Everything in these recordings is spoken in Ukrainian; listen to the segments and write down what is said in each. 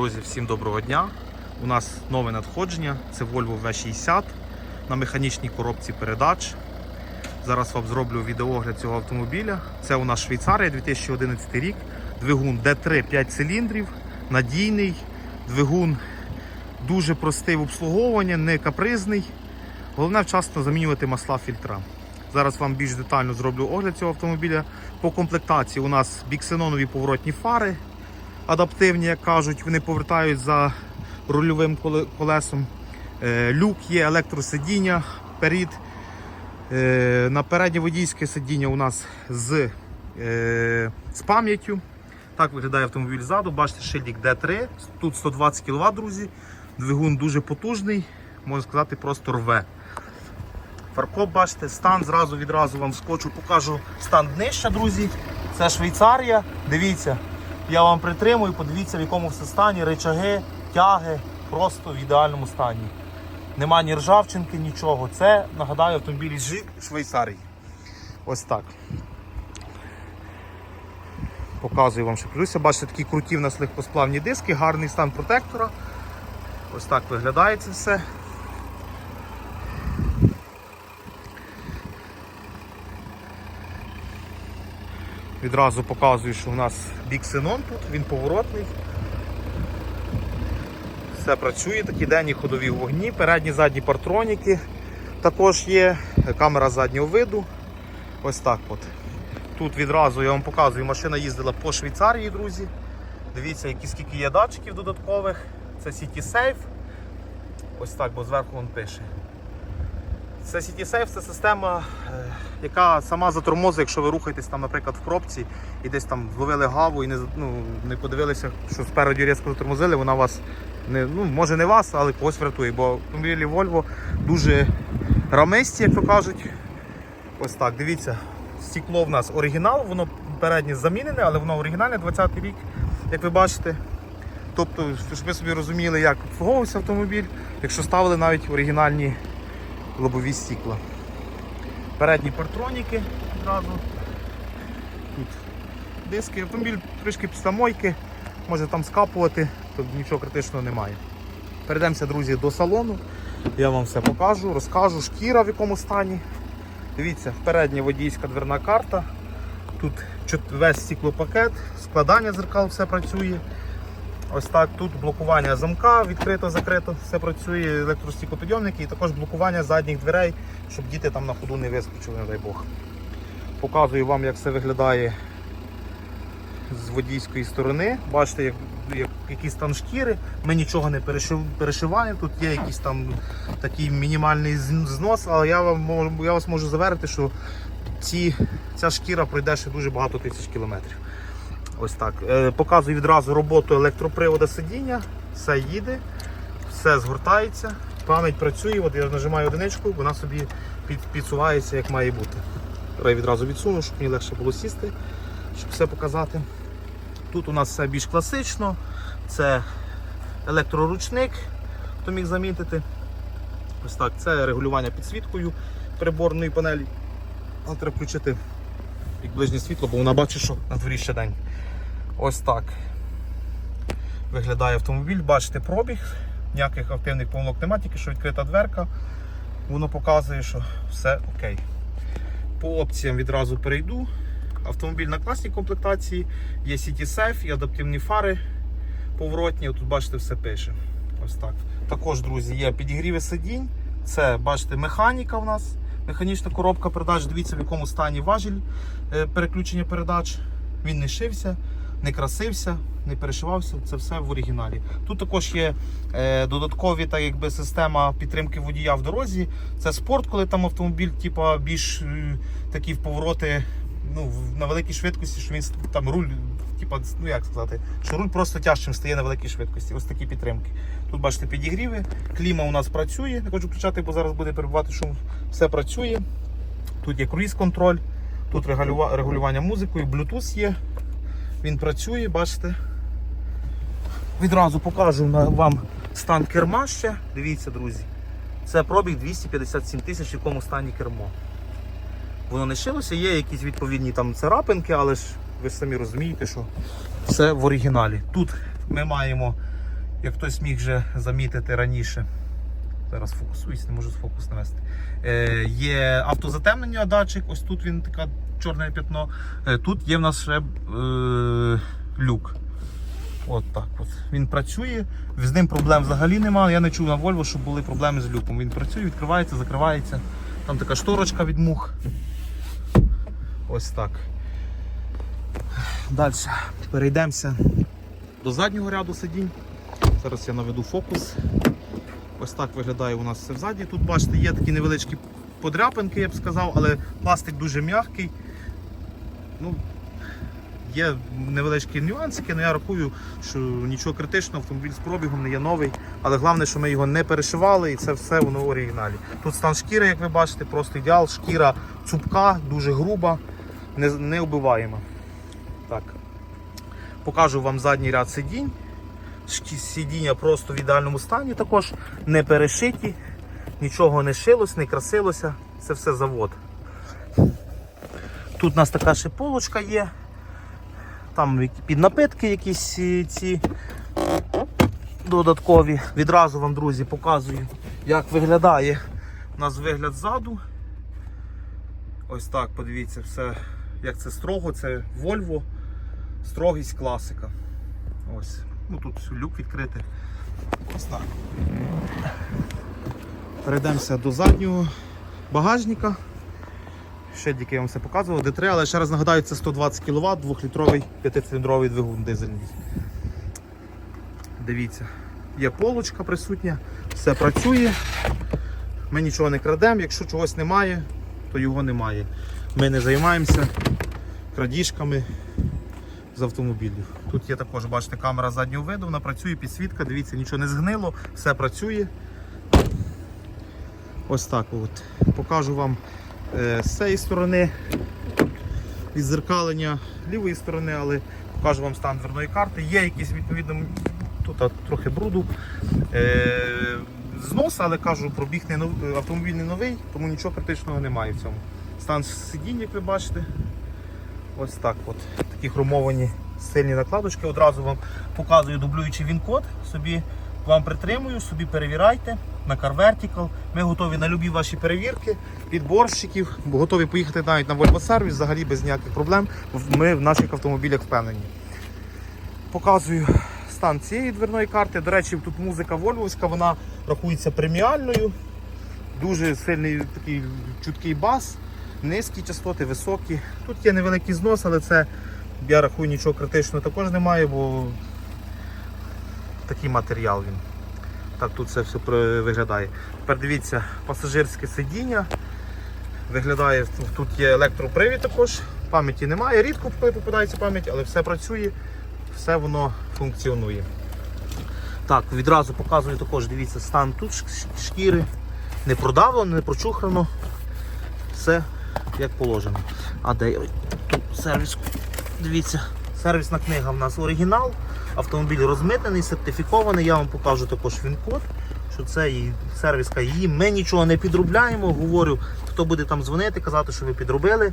Друзі, всім доброго дня. У нас нове надходження. Це Volvo V60 на механічній коробці передач. Зараз вам зроблю відеогляд цього автомобіля. Це у нас Швейцарія 2011 рік. Двигун D3 5 циліндрів, надійний. Двигун дуже простий в обслуговуванні, не капризний. Головне вчасно замінювати масла фільтра. Зараз вам більш детально зроблю огляд цього автомобіля. По комплектації у нас біксенонові поворотні фари, адаптивні, як кажуть, вони повертають за рульовим колесом. Е, Люк є, електросидіння, перед. Е, На переднє водійське сидіння у нас з, е, з пам'яттю. Так виглядає автомобіль ззаду. Бачите, шильдик D3. Тут 120 кВт, друзі. Двигун дуже потужний, можна сказати, просто рве. Фаркоп, бачите, стан зразу відразу вам скочу, покажу стан днища, друзі. Це Швейцарія. Дивіться, я вам притримую, подивіться, в якому все стані, речаги, тяги, просто в ідеальному стані. Нема ні ржавчинки, нічого. Це, нагадаю, автомобіль з Швейцарії. Ось так. Показую вам, що плюся. Бачите, такі круті в нас легкосплавні диски, гарний стан протектора. Ось так виглядає це все. Відразу показую, що у нас біксенон тут, він поворотний. Все працює, такі денні ходові вогні, передні задні партроніки. Також є камера заднього виду. Ось так от. Тут відразу я вам показую, машина їздила по Швейцарії, друзі. Дивіться, які скільки є датчиків додаткових. Це City Safe. Ось так, бо зверху він пише. Це City Safe це система, е, яка сама затормозить, якщо ви рухаєтесь там, наприклад, в пробці і десь там зловили гаву і не, ну, не подивилися, що спереду різко затормозили, вона вас не, ну, може не вас, але когось врятує. Бо автомобілі Volvo дуже рамисті, як то кажуть. Ось так, дивіться, стекло в нас оригінал, воно переднє замінене, але воно оригінальне 20-й рік, як ви бачите. Тобто, щоб ви собі розуміли, як обслуговувався автомобіль, якщо ставили навіть оригінальні лобові стікла. Передні партроніки одразу. Тут диски. Автомобіль трішки після мойки, може там скапувати, тут нічого критичного немає. Перейдемося, друзі, до салону. Я вам все покажу, розкажу, шкіра в якому стані. Дивіться, передня водійська дверна карта. Тут весь стеклопакет, складання зеркал, все працює. Ось так, тут блокування замка, відкрито, закрито, все працює, електростікопідйомники і також блокування задніх дверей, щоб діти там на ходу не вискочили, не дай Бог. Показую вам, як все виглядає з водійської сторони. Бачите, як, як, який стан шкіри. Ми нічого не перешиваємо. Тут є якийсь там такий мінімальний знос, але я, вам, я вас можу заверити, що ці, ця шкіра пройде ще дуже багато тисяч кілометрів. Ось так. Е, показую відразу роботу електропривода сидіння. Все їде, все згортається, пам'ять працює. От я нажимаю одиничку, вона собі під, підсувається як має бути. Я відразу відсуну, щоб мені легше було сісти, щоб все показати. Тут у нас все більш класично. Це електроручник, хто міг замітити. Ось так, це регулювання підсвіткою приборної панелі. Але треба включити як ближнє світло, бо вона бачить, що на дворі ще день. Ось так виглядає автомобіль. Бачите пробіг, ніяких активних помилок немає, тільки що відкрита дверка. Воно показує, що все окей. По опціям відразу перейду. Автомобіль на класній комплектації, є City Safe і адаптивні фари поворотні. Тут бачите, все пише. Ось так. Також, друзі, є підігріви сидінь. Це, бачите, механіка в нас. Механічна коробка передач. Дивіться, в якому стані важіль е, переключення передач. Він не шився, не красився, не перешивався. Це все в оригіналі. Тут також є е, додаткові так, якби, система підтримки водія в дорозі. Це спорт, коли там автомобіль типа, більш е, такі в повороти ну, на великій швидкості, що він там руль, типа, ну як сказати, що руль просто тяжчим стає на великій швидкості. Ось такі підтримки. Тут бачите підігріви, кліма у нас працює. Не хочу включати, бо зараз буде перебувати шум. Все працює. Тут є круїз-контроль, тут регулювання музикою, Bluetooth є. Він працює, бачите. Відразу покажу вам стан керма ще. Дивіться, друзі. Це пробіг 257 тисяч, в якому стані кермо. Воно не шилося, є якісь відповідні там царапинки, але ж ви самі розумієте, що все в оригіналі. Тут ми маємо як хтось міг вже замітити раніше. Зараз фокусуюсь, не можу фокус навести. Е, є автозатемнення датчик, ось тут він таке чорне пятно. Е, тут є в нас ще е, люк. От так от. Він працює, з ним проблем взагалі немає. Я не чув на Volvo, щоб були проблеми з люком. Він працює, відкривається, закривається. Там така шторочка від мух. Ось так. Далі перейдемося до заднього ряду сидінь. Зараз я наведу фокус. Ось так виглядає у нас все взаді. Тут, бачите, є такі невеличкі подряпинки, я б сказав, але пластик дуже м'який. Ну, Є невеличкі нюансики, але я рахую, що нічого критичного, автомобіль з пробігом не є новий. Але головне, що ми його не перешивали і це все воно в оригіналі. Тут стан шкіри, як ви бачите, просто ідеал. Шкіра цупка, дуже груба, не, не убиваєма. Так. Покажу вам задній ряд сидінь. Сидіння просто в ідеальному стані, також не перешиті, нічого не шилось, не красилося. Це все завод. Тут у нас така ще полочка є. Там які- під напитки якісь е, ці додаткові. Відразу вам, друзі, показую, як виглядає у нас вигляд ззаду. Ось так, подивіться, все, як це строго, це Volvo, строгість класика. Ось. Ну тут люк відкритий. Ось так. Перейдемося до заднього багажника. Ще тільки я вам все показував. D3, але ще раз нагадаю, це 120 кВт, 2-літровий 5-циліндровий двигун дизельний. Дивіться, є полочка присутня, все працює. Ми нічого не крадемо, якщо чогось немає, то його немає. Ми не займаємося крадіжками з автомобілів. Тут є також, бачите, камера заднього виду, вона працює, підсвітка, дивіться, нічого не згнило, все працює. Ось так от. Покажу вам е, з цієї сторони відзеркалення лівої сторони, але покажу вам стан дверної карти. Є якісь відповідно тут трохи бруду. Е, знос, але кажу, пробіг не нов... автомобіль не новий, тому нічого критичного немає в цьому. Стан сидінь, як ви бачите. Ось так от. Такі хромовані сильні накладочки. Одразу вам показую дублюючий він-код. Собі вам притримую, собі перевіряйте на Car Vertical. Ми готові на любі ваші перевірки, підборщиків, готові поїхати навіть на Volvo сервіс, взагалі без ніяких проблем. Ми в наших автомобілях впевнені. Показую стан цієї дверної карти. До речі, тут музика вольвовська, вона рахується преміальною. Дуже сильний такий чуткий бас, низькі частоти, високі. Тут є невеликий знос, але це я рахую нічого критичного також немає, бо такий матеріал він. Так тут це все виглядає. Тепер дивіться, пасажирське сидіння. Виглядає, тут є електропривід також, пам'яті немає, рідко попадається пам'ять, але все працює, все воно функціонує. Так, відразу показую також, дивіться, стан тут шкіри. Не продавлено, не прочухрано. Все як положено. А де я тут сервіс? Дивіться, сервісна книга в нас оригінал. Автомобіль розмитнений, сертифікований. Я вам покажу також він-код, що це і сервіска її. Ми нічого не підробляємо. Говорю, хто буде там дзвонити, казати, що ви підробили.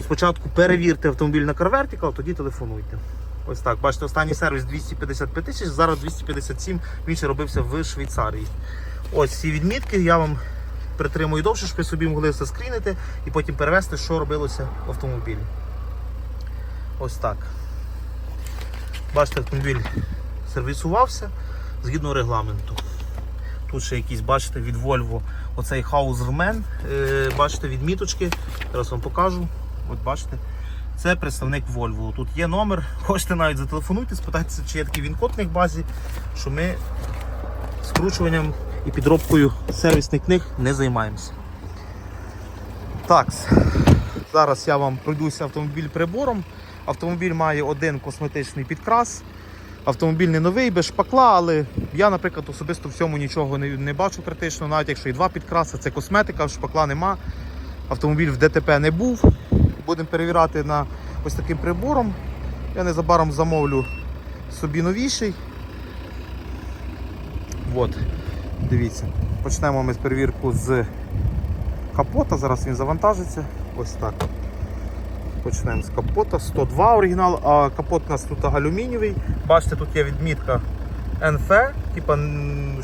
Спочатку перевірте автомобіль на CarVertical, тоді телефонуйте. Ось так. Бачите, останній сервіс 255 тисяч, зараз 257, він ще робився в Швейцарії. Ось ці відмітки я вам притримую довше, щоб ви собі могли все скрінити і потім перевести, що робилося в автомобілі. Ось так. Бачите, автомобіль сервісувався згідно регламенту. Тут ще якісь, бачите, від Volvo оцей е, бачите, відміточки. Зараз вам покажу. От бачите. Це представник Volvo. Тут є номер, хочете навіть зателефонуйте, спитайтеся, чи є такий він-код в них базі, що ми скручуванням і підробкою сервісних книг не займаємося. Так, зараз я вам пройдуся автомобіль прибором. Автомобіль має один косметичний підкрас. Автомобіль не новий, без шпакла, але я, наприклад, особисто в цьому нічого не, не бачу критично, навіть якщо і два підкраси, це косметика, шпакла нема. Автомобіль в ДТП не був. Будемо перевіряти на ось таким прибором. Я незабаром замовлю собі новіший. От, дивіться. Почнемо ми з перевірку з капота. Зараз він завантажиться. Ось так. Почнемо з капота. 102 оригінал, а капот у нас тут алюмінієвий. Бачите, тут є відмітка НФ, типа,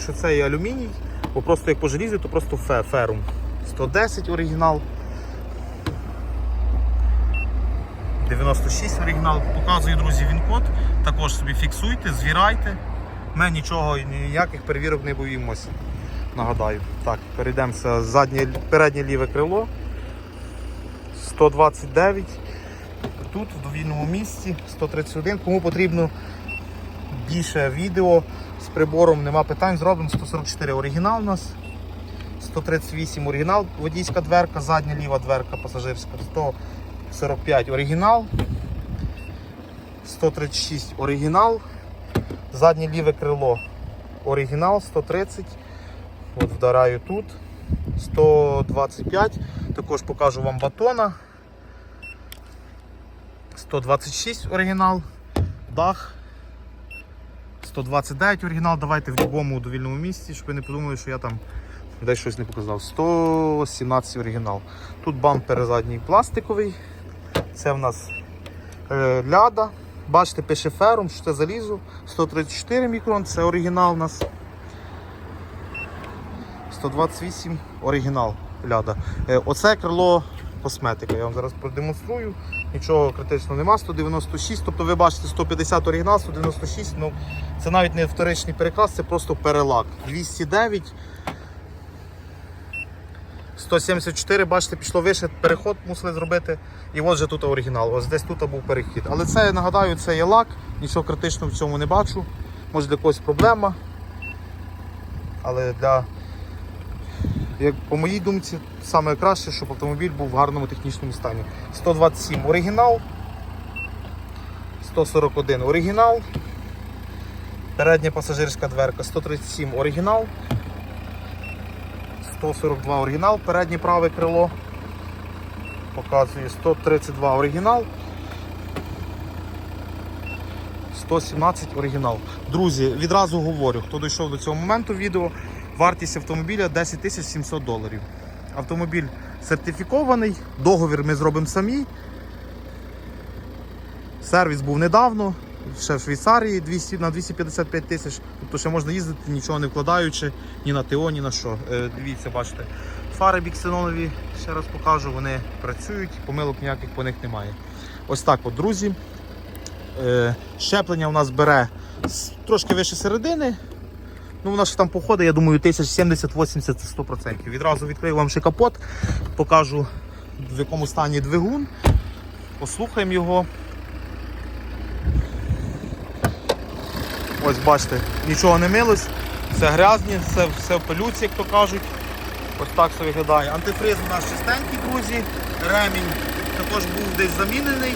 що це є алюміній, бо просто як по желізі, то просто фе, ферум. 110 оригінал. 96 оригінал. Показую, друзі, він код. Також собі фіксуйте, звірайте. Ми нічого, ніяких перевірок не боїмося. Нагадаю. Так, перейдемося. Заднє, переднє ліве крило. 129. Тут, в довільному місці, 131. Кому потрібно більше відео з прибором, нема питань. Зробимо 144 оригінал у нас. 138 оригінал, водійська дверка, задня ліва дверка пасажирська, 145 оригінал, 136 оригінал, заднє ліве крило оригінал 130. От вдараю тут. 125. Також покажу вам батона. 126 оригінал. Дах. 129 оригінал. Давайте в будь-якому довільному місці, щоб ви не подумали, що я там десь щось не показав. 117 оригінал. Тут бампер задній пластиковий. Це в нас е, ляда. Бачите, пише ферум, що це залізо. 134 мікрон, це оригінал у нас. 128 оригінал ляда. Е, Оце крило косметика. Я вам зараз продемонструю. Нічого критичного нема. 196. Тобто ви бачите 150 оригінал, 196. Ну, це навіть не вторичний перекрас, це просто перелак. 209. 174, бачите, пішло вище, переход мусили зробити. І от же тут оригінал. Ось десь тут був перехід. Але це, я нагадаю, це є лак, нічого критичного в цьому не бачу. Може для когось проблема. Але для, як по моїй думці, саме краще, щоб автомобіль був в гарному технічному стані. 127 оригінал. 141 оригінал. Передня пасажирська дверка 137 оригінал. 142 оригінал, переднє праве крило. Показує 132 оригінал. 117 оригінал. Друзі, відразу говорю, хто дійшов до цього моменту відео, вартість автомобіля 10 тисяч 700 доларів. Автомобіль сертифікований, договір ми зробимо самі. Сервіс був недавно, ще в Швейцарії 200, на 255 тисяч. Тобто ще можна їздити, нічого не вкладаючи ні на ТО, ні на що. Е, дивіться, бачите. Фари біксенонові, ще раз покажу, вони працюють, помилок ніяких по них немає. Ось так от, друзі. Е, щеплення у нас бере трошки вище середини. Ну, вона ж там походить, я думаю, 1070-80 це 100%. Відразу відкрию вам ще капот, покажу в якому стані двигун. Послухаємо його. Ось бачите, нічого не милось, все грязні, все, все в пилюці, як то кажуть. Ось так все виглядає. Антифриз у нас чистенький, друзі. Ремінь також був десь замінений,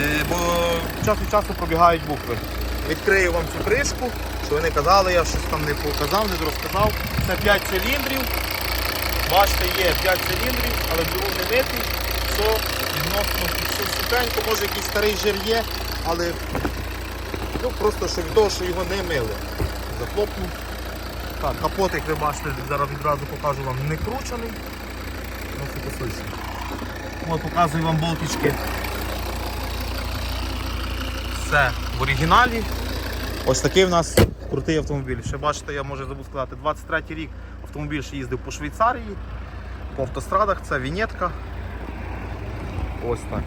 е, бо час від часу пробігають букви. Відкрию вам цю кришку, що ви не казали, я щось там не показав, не розказав. Це 5 циліндрів. Бачите, є 5 циліндрів, але двигун не митий. Все відносно все сухенько, може якийсь старий жир є, але Ну просто що від того, що його не мили. Захлопнув. Так, капот, як ви бачите, зараз відразу покажу вам не кручений. От показую вам болтички. Все в оригіналі. Ось такий в нас крутий автомобіль. Ще бачите, я можу забув сказати, 23-й рік автомобіль ще їздив по Швейцарії, по автострадах, це Вінетка. Ось так.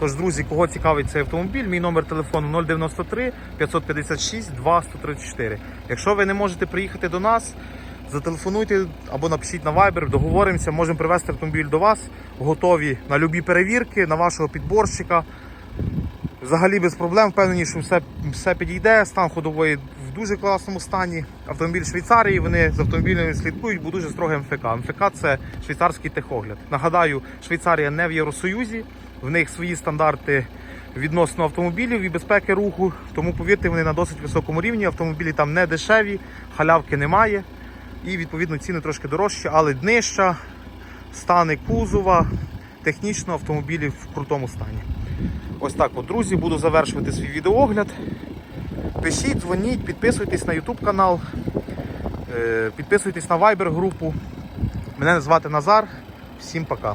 Тож, друзі, кого цікавить цей автомобіль, мій номер телефону 093 556 2 134. Якщо ви не можете приїхати до нас, зателефонуйте або напишіть на Viber, договоримося, можемо привезти автомобіль до вас, готові на любі перевірки, на вашого підборщика. Взагалі без проблем, впевнені, що все, все підійде. Стан ходової в дуже класному стані. Автомобіль Швейцарії, вони з автомобілями слідкують, бо дуже строгий МФК. МФК це швейцарський техогляд. Нагадаю, Швейцарія не в Євросоюзі, в них свої стандарти відносно автомобілів і безпеки руху. Тому повірте, вони на досить високому рівні. Автомобілі там не дешеві, халявки немає. І відповідно ціни трошки дорожчі, але днища, стани кузова, технічно автомобілі в крутому стані. Ось так, от, друзі, буду завершувати свій відеоогляд. Пишіть, дзвоніть, підписуйтесь на YouTube канал, е, підписуйтесь на Viber групу. Мене звати Назар. Всім пока.